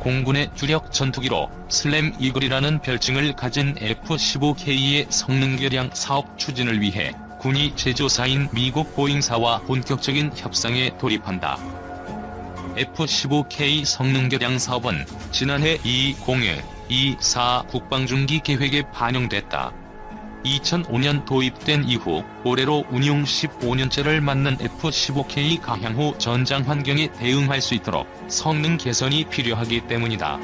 공군의 주력 전투기로 슬램 이글이라는 별칭을 가진 F-15K의 성능 개량 사업 추진을 위해 군이 제조사인 미국 보잉사와 본격적인 협상에 돌입한다. F-15K 성능 개량 사업은 지난해 2024 국방중기 계획에 반영됐다. 2005년 도입된 이후 올해로 운용 15년째를 맞는 F-15K 가향후 전장 환경에 대응할 수 있도록 성능 개선이 필요하기 때문이다.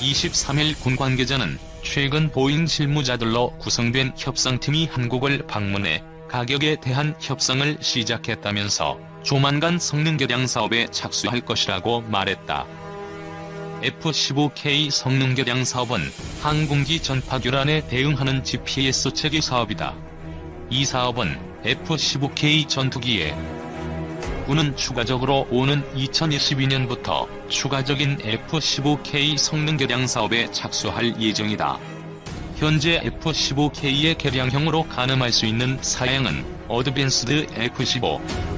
23일 군 관계자는 최근 보잉 실무자들로 구성된 협상팀이 한국을 방문해 가격에 대한 협상을 시작했다면서 조만간 성능 개량 사업에 착수할 것이라고 말했다. F-15K 성능 개량 사업은 항공기 전파 교란에 대응하는 GPS 체계 사업이다. 이 사업은 F-15K 전투기에 군은 추가적으로 오는 2022년부터 추가적인 F-15K 성능 개량 사업에 착수할 예정이다. 현재 F-15K의 개량형으로 가늠할 수 있는 사양은 어드밴스드 F-15,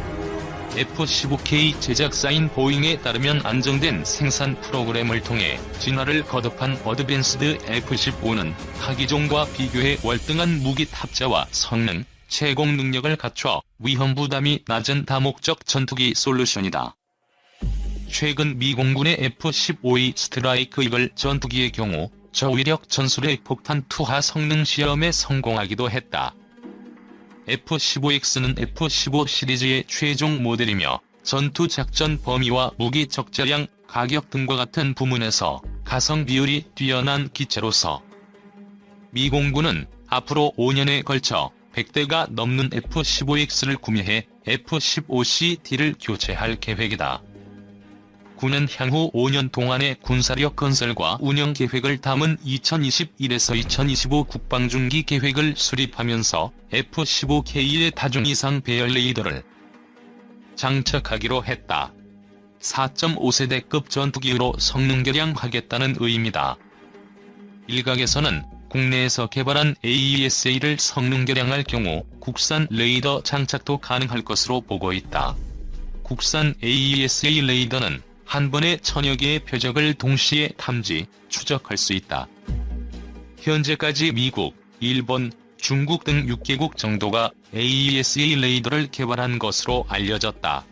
F-15K 제작사인 보잉에 따르면 안정된 생산 프로그램을 통해 진화를 거듭한 어드밴스드 F-15는 타기종과 비교해 월등한 무기 탑재와 성능, 채공 능력을 갖춰 위험 부담이 낮은 다목적 전투기 솔루션이다. 최근 미 공군의 F-15E 스트라이크 이글 전투기의 경우 저위력 전술의 폭탄 투하 성능 시험에 성공하기도 했다. F-15X는 F-15 시리즈의 최종 모델이며 전투 작전 범위와 무기 적재량, 가격 등과 같은 부문에서 가성 비율이 뛰어난 기체로서 미 공군은 앞으로 5년에 걸쳐 100대가 넘는 F-15X를 구매해 F-15CD를 교체할 계획이다. 군은 향후 5년 동안의 군사력 건설과 운영 계획을 담은 2021에서 2025 국방중기 계획을 수립하면서 F-15K의 다중 이상 배열 레이더를 장착하기로 했다. 4.5세대급 전투기로 성능 개량하겠다는 의미다. 일각에서는 국내에서 개발한 AESA를 성능 개량할 경우 국산 레이더 장착도 가능할 것으로 보고 있다. 국산 AESA 레이더는 한 번에 천여 개의 표적을 동시에 탐지, 추적할 수 있다. 현재까지 미국, 일본, 중국 등 6개국 정도가 AESA 레이더를 개발한 것으로 알려졌다.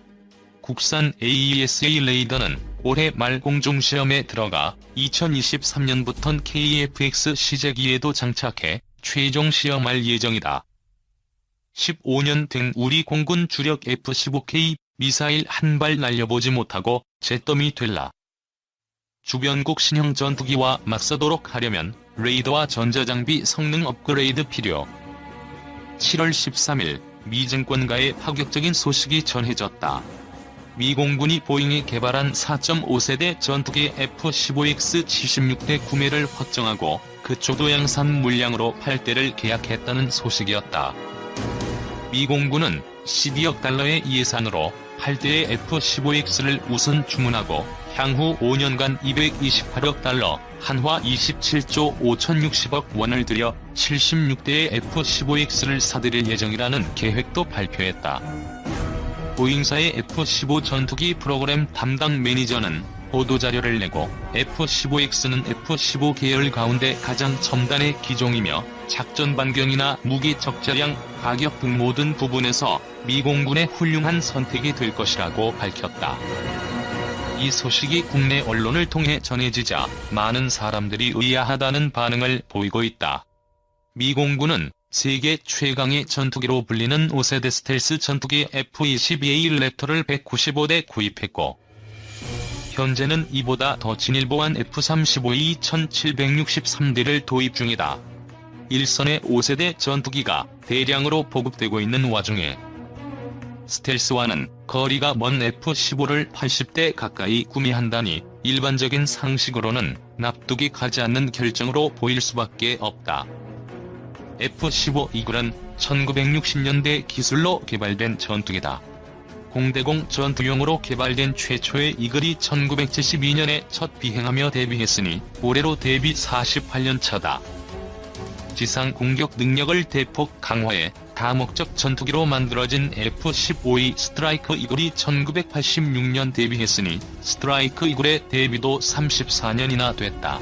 국산 AESA 레이더는 올해 말 공중시험에 들어가 2023년부턴 KF-X 시제기에도 장착해 최종 시험할 예정이다. 15년 된 우리 공군 주력 F-15K 미사일 한 발 날려보지 못하고 잿더미 될라. 주변국 신형 전투기와 맞서도록 하려면 레이더와 전자장비 성능 업그레이드 필요. 7월 13일 미 증권가의 파격적인 소식이 전해졌다. 미 공군이 보잉이 개발한 4.5세대 전투기 F-15X 76대 구매를 확정하고 그 초도 양산 물량으로 8대를 계약했다는 소식이었다. 미 공군은 12억 달러의 예산으로 8대의 F-15X를 우선 주문하고 향후 5년간 228억 달러, 한화 27조 5,060억 원을 들여 76대의 F-15X를 사들일 예정이라는 계획도 발표했다. 보잉사의 F-15 전투기 프로그램 담당 매니저는 보도자료를 내고 F-15X는 F-15 계열 가운데 가장 첨단의 기종이며 작전 반경이나 무기 적재량, 가격 등 모든 부분에서 미 공군의 훌륭한 선택이 될 것이라고 밝혔다. 이 소식이 국내 언론을 통해 전해지자 많은 사람들이 의아하다는 반응을 보이고 있다. 미 공군은 세계 최강의 전투기로 불리는 5세대 스텔스 전투기 F-22A 랩터를 195대 구입했고 현재는 이보다 더 진일보한 F-35E 1763대를 도입 중이다. 일선의 5세대 전투기가 대량으로 보급되고 있는 와중에 스텔스와는 거리가 먼 F-15를 80대 가까이 구매한다니 일반적인 상식으로는 납득이 가지 않는 결정으로 보일 수밖에 없다. F-15 이글은 1960년대 기술로 개발된 전투기다. 공대공 전투용으로 개발된 최초의 이글이 1972년에 첫 비행하며 데뷔했으니 올해로 데뷔 48년 차다. 지상 공격 능력을 대폭 강화해 다목적 전투기로 만들어진 F-15E 스트라이크 이글이 1986년 데뷔했으니 스트라이크 이글의 데뷔도 34년이나 됐다.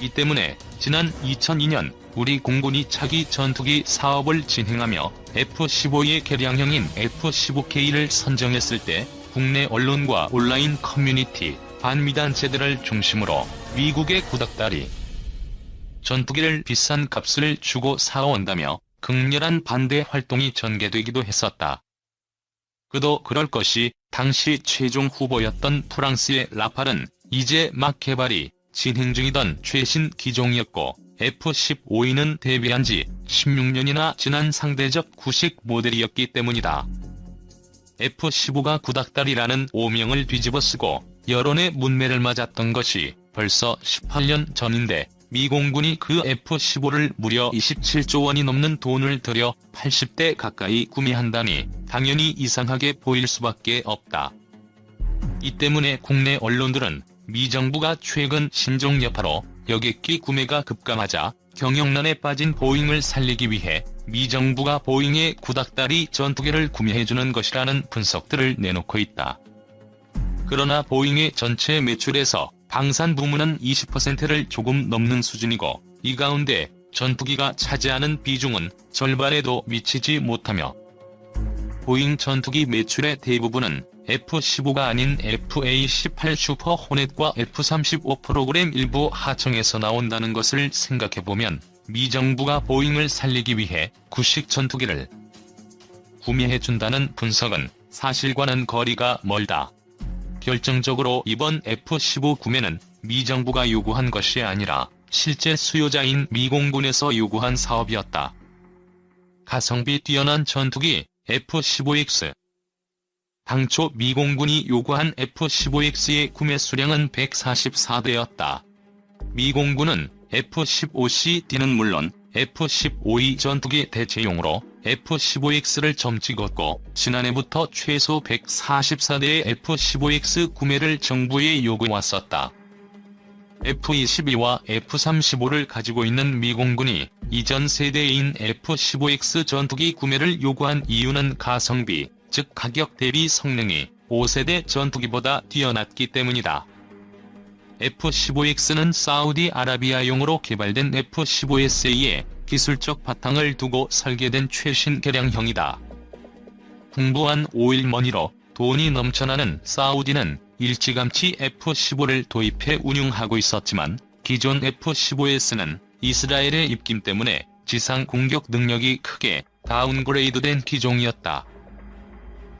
이 때문에 지난 2002년 우리 공군이 차기 전투기 사업을 진행하며 F-15의 개량형인 F-15K를 선정했을 때 국내 언론과 온라인 커뮤니티, 반미단체들을 중심으로 미국의 구닥다리 전투기를 비싼 값을 주고 사온다며 극렬한 반대 활동이 전개되기도 했었다. 그도 그럴 것이 당시 최종 후보였던 프랑스의 라팔은 이제 막 개발이 진행 중이던 최신 기종이었고 F-15E는 데뷔한 지 16년이나 지난 상대적 구식 모델이었기 때문이다. F-15가 구닥다리라는 오명을 뒤집어 쓰고 여론의 문매를 맞았던 것이 벌써 18년 전인데 미 공군이 그 F-15를 무려 27조 원이 넘는 돈을 들여 80대 가까이 구매한다니 당연히 이상하게 보일 수밖에 없다. 이 때문에 국내 언론들은 미 정부가 최근 신종 여파로 여객기 구매가 급감하자 경영난에 빠진 보잉을 살리기 위해 미 정부가 보잉의 구닥다리 전투기를 구매해주는 것이라는 분석들을 내놓고 있다. 그러나 보잉의 전체 매출에서 방산 부문은 20%를 조금 넘는 수준이고 이 가운데 전투기가 차지하는 비중은 절반에도 미치지 못하며 보잉 전투기 매출의 대부분은 F-15가 아닌 FA-18 슈퍼 호넷과 F-35 프로그램 일부 하청에서 나온다는 것을 생각해보면 미 정부가 보잉을 살리기 위해 구식 전투기를 구매해준다는 분석은 사실과는 거리가 멀다. 결정적으로 이번 F-15 구매는 미 정부가 요구한 것이 아니라 실제 수요자인 미 공군에서 요구한 사업이었다. 가성비 뛰어난 전투기 F-15X 당초 미 공군이 요구한 F-15X의 구매 수량은 144대였다. 미 공군은 F-15CD는 물론 F-15E 전투기 대체용으로 F-15X를 점 찍었고 지난해부터 최소 144대의 F-15X 구매를 정부에 요구해왔었다. F-22와 F-35를 가지고 있는 미공군이 이전 세대인 F-15X 전투기 구매를 요구한 이유는 가성비, 즉 가격 대비 성능이 5세대 전투기보다 뛰어났기 때문이다. F-15X는 사우디아라비아용으로 개발된 F-15SA의 기술적 바탕을 두고 설계된 최신 개량형이다. 풍부한 오일 머니로 돈이 넘쳐나는 사우디는 일찌감치 F-15를 도입해 운용하고 있었지만 기존 F-15S는 이스라엘의 입김 때문에 지상 공격 능력이 크게 다운그레이드된 기종이었다.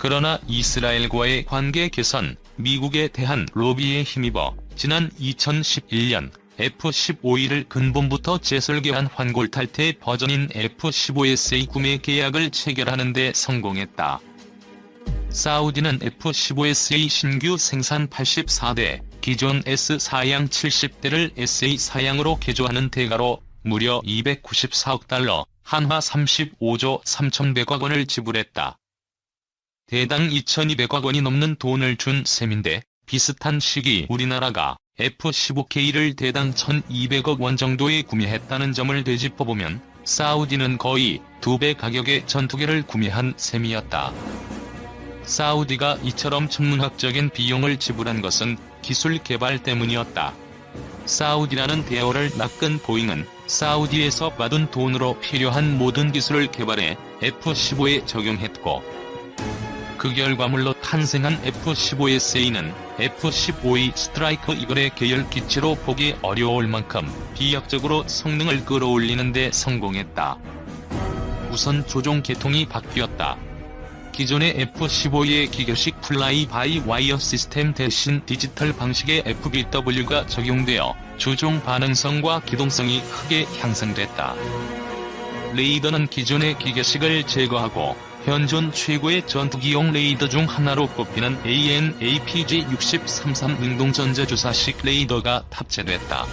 그러나 이스라엘과의 관계 개선, 미국에 대한 로비에 힘입어 지난 2011년 F-15E를 근본부터 재설계한 환골탈태 버전인 F-15SA 구매 계약을 체결하는 데 성공했다. 사우디는 F-15SA 신규 생산 84대, 기존 S4양 70대를 SA 사양으로 개조하는 대가로 무려 294억 달러, 한화 35조 3,100억 원을 지불했다. 대당 2,200억 원이 넘는 돈을 준 셈인데 비슷한 시기 우리나라가 F-15K를 대당 1,200억 원 정도에 구매했다는 점을 되짚어보면 사우디는 거의 두 배 가격의 전투기를 구매한 셈이었다. 사우디가 이처럼 천문학적인 비용을 지불한 것은 기술 개발 때문이었다. 사우디라는 대어를 낚은 보잉은 사우디에서 받은 돈으로 필요한 모든 기술을 개발해 F-15에 적용했고 그 결과물로 탄생한 F-15SA는 F-15E 스트라이크 이글의 계열 기체로 보기 어려울 만큼 비약적으로 성능을 끌어올리는 데 성공했다. 우선 조종 계통이 바뀌었다. 기존의 F-15E의 기계식 플라이 바이 와이어 시스템 대신 디지털 방식의 FBW가 적용되어 조종 반응성과 기동성이 크게 향상됐다. 레이더는 기존의 기계식을 제거하고 현존 최고의 전투기용 레이더 중 하나로 꼽히는 AN/APG-63 능동전자주사식 레이더가 탑재됐다.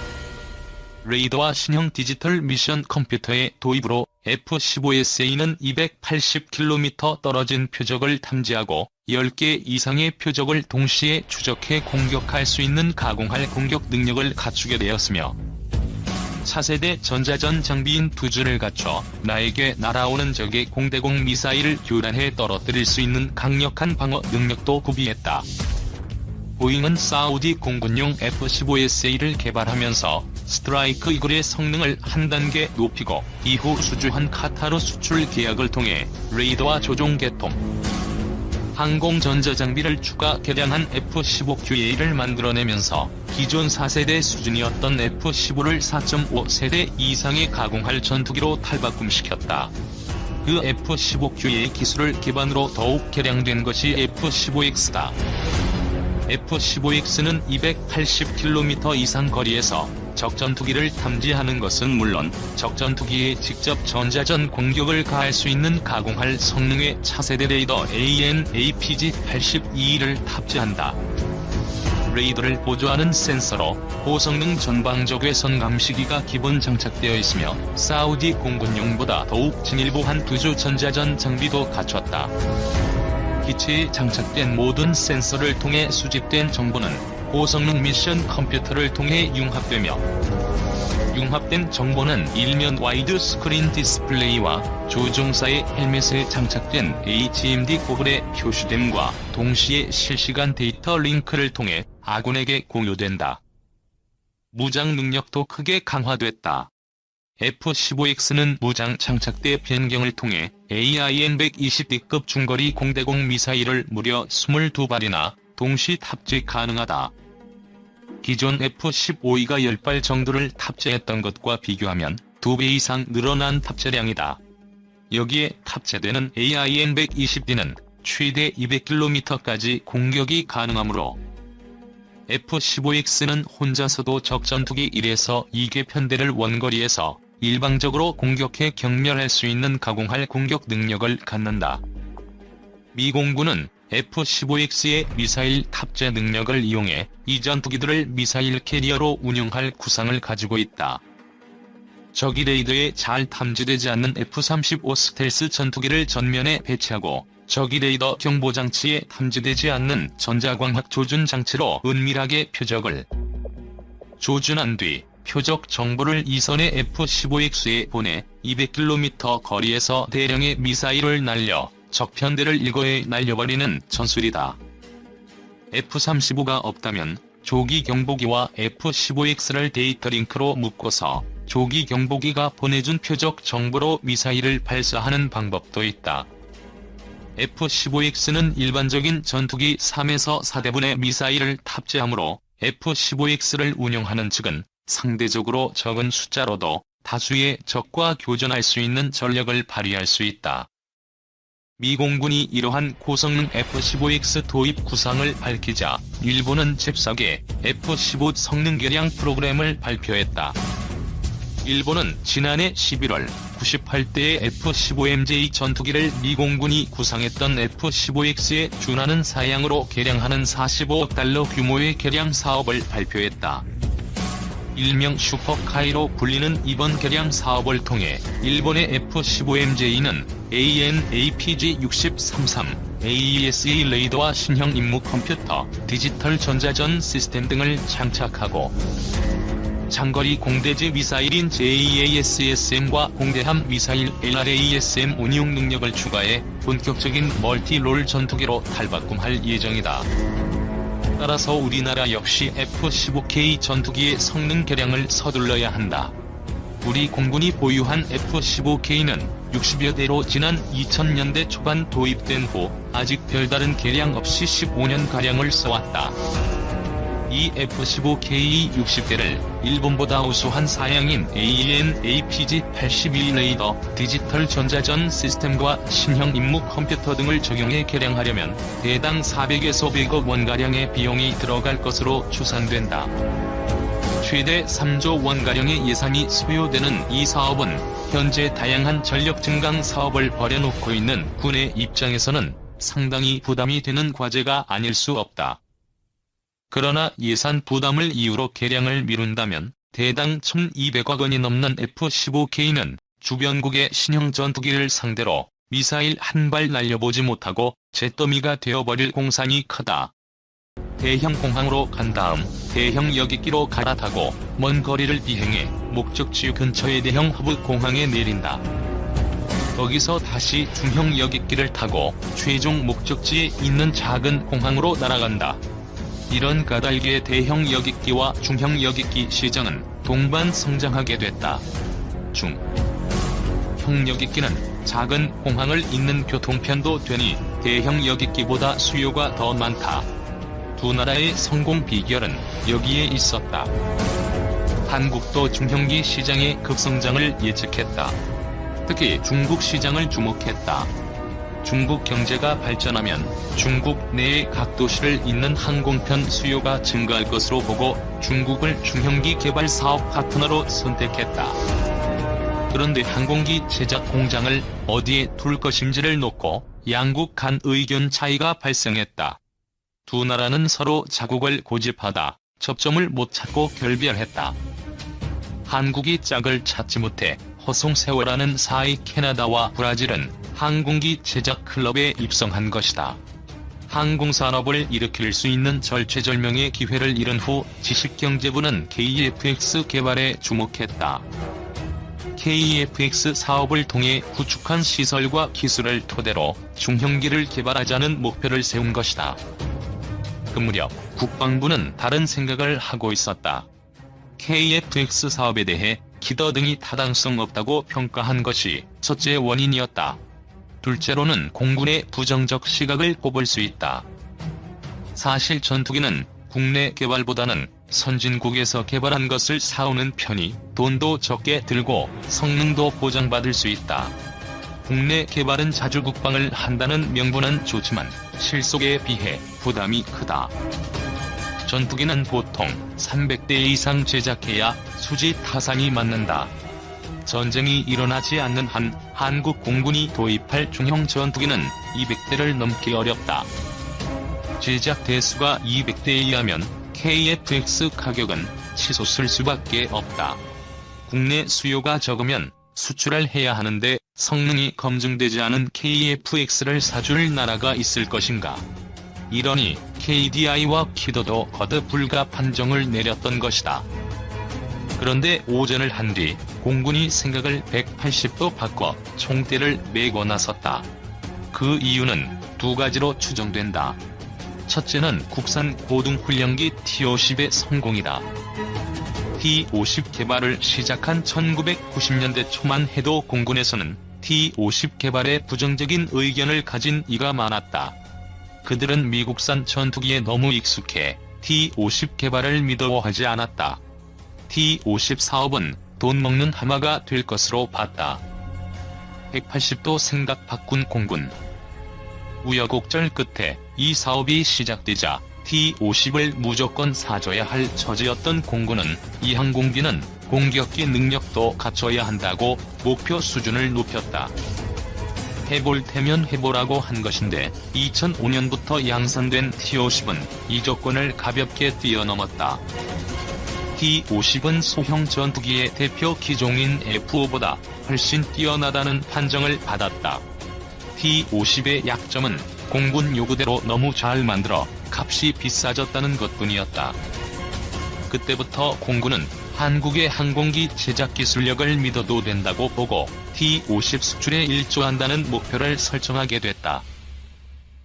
레이더와 신형 디지털 미션 컴퓨터의 도입으로 F-15SA는 280km 떨어진 표적을 탐지하고 10개 이상의 표적을 동시에 추적해 공격할 수 있는 가공할 공격 능력을 갖추게 되었으며 차세대 전자전 장비인 투주를 갖춰 나에게 날아오는 적의 공대공 미사일을 교란해 떨어뜨릴 수 있는 강력한 방어 능력도 구비했다. 보잉은 사우디 공군용 F-15SA를 개발하면서 스트라이크 이글의 성능을 한 단계 높이고 이후 수주한 카타르 수출 계약을 통해 레이더와 조종 개통, 항공 전자장비를 추가 개량한 F-15QA를 만들어내면서 기존 4세대 수준이었던 F-15를 4.5세대 이상의 가공할 전투기로 탈바꿈시켰다. 그 F-15QA 기술을 기반으로 더욱 개량된 것이 F-15X다. F-15X는 280km 이상 거리에서 적전투기를 탐지하는 것은 물론 적전투기에 직접 전자전 공격을 가할 수 있는 가공할 성능의 차세대 레이더 AN/APG-82를 탑재한다. 레이더를 보조하는 센서로 고성능 전방적 외선 감시기가 기본 장착되어 있으며 사우디 공군용보다 더욱 진일보한 두조 전자전 장비도 갖췄다. 기체에 장착된 모든 센서를 통해 수집된 정보는 고성능 미션 컴퓨터를 통해 융합되며 융합된 정보는 일면 와이드 스크린 디스플레이와 조종사의 헬멧에 장착된 HMD 고글에 표시됨과 동시에 실시간 데이터 링크를 통해 아군에게 공유된다. 무장 능력도 크게 강화됐다. F-15X는 무장 장착대 변경을 통해 AIN-120D급 중거리 공대공 미사일을 무려 22발이나 동시 탑재 가능하다. 기존 F-15E가 10발 정도를 탑재했던 것과 비교하면 2배 이상 늘어난 탑재량이다. 여기에 탑재되는 AIN-120D는 최대 200km까지 공격이 가능하므로 F-15X는 혼자서도 적전투기 1에서 2개 편대를 원거리에서 일방적으로 공격해 경멸할 수 있는 가공할 공격 능력을 갖는다. 미 공군은 F-15X의 미사일 탑재 능력을 이용해 이 전투기들을 미사일 캐리어로 운용할 구상을 가지고 있다. 적이 레이더에 잘 탐지되지 않는 F-35 스텔스 전투기를 전면에 배치하고 적이 레이더 경보 장치에 탐지되지 않는 전자광학 조준 장치로 은밀하게 표적을 조준한 뒤 표적 정보를 이선의 F-15X에 보내 200km 거리에서 대량의 미사일을 날려 적편대를 일거에 날려버리는 전술이다. F-35가 없다면 조기 경보기와 F-15X를 데이터 링크로 묶어서 조기 경보기가 보내준 표적 정보로 미사일을 발사하는 방법도 있다. F-15X는 일반적인 전투기 3에서 4대분의 미사일을 탑재하므로 F-15X를 운영하는 측은 상대적으로 적은 숫자로도 다수의 적과 교전할 수 있는 전력을 발휘할 수 있다. 미 공군이 이러한 고성능 F-15X 도입 구상을 밝히자 일본은 잽싸게 F-15 성능 개량 프로그램을 발표했다. 일본은 지난해 11월 98대의 F-15MJ 전투기를 미 공군이 구상했던 F-15X에 준하는 사양으로 개량하는 45억 달러 규모의 개량 사업을 발표했다. 일명 슈퍼카이로 불리는 이번 개량 사업을 통해 일본의 F-15MJ는 AN/APG-6033, AESA 레이더와 신형 임무 컴퓨터, 디지털 전자전 시스템 등을 장착하고 장거리 공대지 미사일인 JASSM과 공대함 미사일 LRASM 운용 능력을 추가해 본격적인 멀티롤 전투기로 탈바꿈할 예정이다. 따라서 우리나라 역시 F-15K 전투기의 성능 개량을 서둘러야 한다. 우리 공군이 보유한 F-15K는 60여 대로 지난 2000년대 초반 도입된 후 아직 별다른 개량 없이 15년가량을 써왔다. 이 F-15K 60대를 일본보다 우수한 사양인 AN/APG-82 레이더, 디지털 전자전 시스템과 신형 임무 컴퓨터 등을 적용해 개량하려면 대당 400에서 100억 원가량의 비용이 들어갈 것으로 추산된다. 최대 3조 원가량의 예산이 소요되는 이 사업은 현재 다양한 전력 증강 사업을 벌여놓고 있는 군의 입장에서는 상당히 부담이 되는 과제가 아닐 수 없다. 그러나 예산 부담을 이유로 개량을 미룬다면 대당 1200억 원이 넘는 F-15K는 주변국의 신형 전투기를 상대로 미사일 한 발 날려보지 못하고 잿더미가 되어버릴 공산이 크다. 대형 공항으로 간 다음 대형 여객기로 갈아타고 먼 거리를 비행해 목적지 근처의 대형 허브 공항에 내린다. 거기서 다시 중형 여객기를 타고 최종 목적지에 있는 작은 공항으로 날아간다. 이런 까닭에 대형 여객기와 중형 여객기 시장은 동반 성장하게 됐다. 중. 형 여객기는 작은 공항을 잇는 교통편도 되니 대형 여객기보다 수요가 더 많다. 두 나라의 성공 비결은 여기에 있었다. 한국도 중형기 시장의 급성장을 예측했다. 특히 중국 시장을 주목했다. 중국 경제가 발전하면 중국 내의 각 도시를 잇는 항공편 수요가 증가할 것으로 보고 중국을 중형기 개발 사업 파트너로 선택했다. 그런데 항공기 제작 공장을 어디에 둘 것인지를 놓고 양국 간 의견 차이가 발생했다. 두 나라는 서로 자국을 고집하다 접점을 못 찾고 결별했다. 한국이 짝을 찾지 못해 허송세월하는 사이 캐나다와 브라질은 항공기 제작 클럽에 입성한 것이다. 항공산업을 일으킬 수 있는 절체절명의 기회를 잃은 후 지식경제부는 KFX 개발에 주목했다. KFX 사업을 통해 구축한 시설과 기술을 토대로 중형기를 개발하자는 목표를 세운 것이다. 그 무렵 국방부는 다른 생각을 하고 있었다. KFX 사업에 대해 기더 등이 타당성 없다고 평가한 것이 첫째 원인이었다. 둘째로는 공군의 부정적 시각을 꼽을 수 있다. 사실 전투기는 국내 개발보다는 선진국에서 개발한 것을 사오는 편이 돈도 적게 들고 성능도 보장받을 수 있다. 국내 개발은 자주 국방을 한다는 명분은 좋지만 실속에 비해 부담이 크다. 전투기는 보통 300대 이상 제작해야 수지 타산이 맞는다. 전쟁이 일어나지 않는 한 한국 공군이 도입할 중형 전투기는 200대를 넘기 어렵다. 제작 대수가 200대에 의하면 KFX 가격은 치솟을 수밖에 없다. 국내 수요가 적으면 수출을 해야 하는데 성능이 검증되지 않은 KFX를 사줄 나라가 있을 것인가. 이러니 KDI와 키더도 거듭 불가 판정을 내렸던 것이다. 그런데 오전을 한 뒤 공군이 생각을 180도 바꿔 총대를 메고 나섰다. 그 이유는 두 가지로 추정된다. 첫째는 국산 고등훈련기 T-50의 성공이다. T-50 개발을 시작한 1990년대 초만 해도 공군에서는 T-50 개발에 부정적인 의견을 가진 이가 많았다. 그들은 미국산 전투기에 너무 익숙해 T-50 개발을 믿어하지 않았다. T-50 사업은 돈 먹는 하마가 될 것으로 봤다. 180도 생각 바꾼 공군. 우여곡절 끝에 이 사업이 시작되자 T-50을 무조건 사줘야 할 처지였던 공군은 이 항공기는 공격기 능력도 갖춰야 한다고 목표 수준을 높였다. 해볼 테면 해보라고 한 것인데 2005년부터 양산된 T-50은 이 조건을 가볍게 뛰어넘었다. T-50은 소형 전투기의 대표 기종인 F-5보다 훨씬 뛰어나다는 판정을 받았다. T-50의 약점은 공군 요구대로 너무 잘 만들어 값이 비싸졌다는 것뿐이었다. 그때부터 공군은 한국의 항공기 제작 기술력을 믿어도 된다고 보고 T-50 수출에 일조한다는 목표를 설정하게 됐다.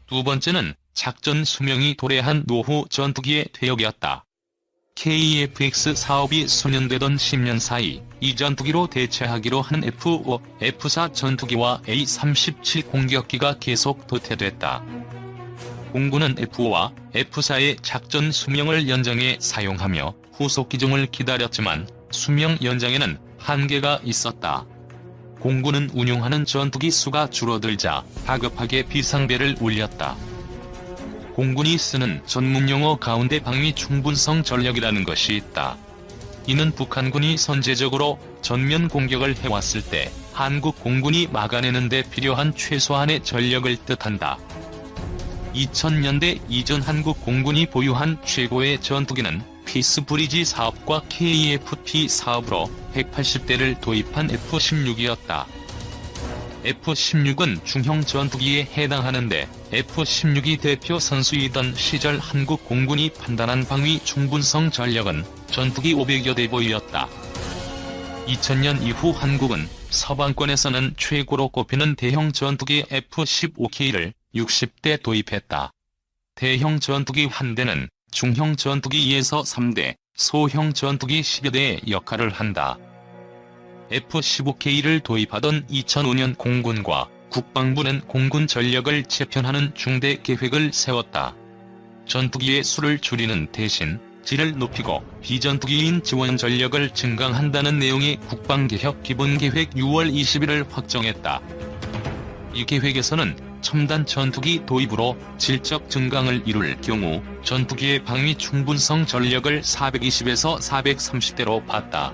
두 번째는 작전 수명이 도래한 노후 전투기의 퇴역이었다. KFX 사업이 수년되던 10년 사이 이 전투기로 대체하기로 한 F-5, F-4 전투기와 A-37 공격기가 계속 도태됐다. 공군은 F-5와 F-4의 작전 수명을 연장해 사용하며 후속 기종을 기다렸지만 수명 연장에는 한계가 있었다. 공군은 운용하는 전투기 수가 줄어들자 다급하게 비상배를 울렸다. 공군이 쓰는 전문용어 가운데 방위 충분성 전력이라는 것이 있다. 이는 북한군이 선제적으로 전면 공격을 해왔을 때 한국 공군이 막아내는 데 필요한 최소한의 전력을 뜻한다. 2000년대 이전 한국 공군이 보유한 최고의 전투기는 피스브리지 사업과 KFP 사업으로 180대를 도입한 F-16이었다. F-16은 중형 전투기에 해당하는데 F-16이 대표 선수이던 시절 한국 공군이 판단한 방위 충분성 전력은 전투기 500여 대 보유였다. 2000년 이후 한국은 서방권에서는 최고로 꼽히는 대형 전투기 F-15K를 60대 도입했다. 대형 전투기 한 대는 중형 전투기 2에서 3대, 소형 전투기 10여 대의 역할을 한다. F-15K를 도입하던 2005년 공군과 국방부는 공군 전력을 재편하는 중대 계획을 세웠다. 전투기의 수를 줄이는 대신 질을 높이고 비전투기인 지원 전력을 증강한다는 내용의 국방개혁 기본계획 6월 20일을 확정했다. 이 계획에서는 첨단 전투기 도입으로 질적 증강을 이룰 경우 전투기의 방위 충분성 전력을 420에서 430대로 봤다.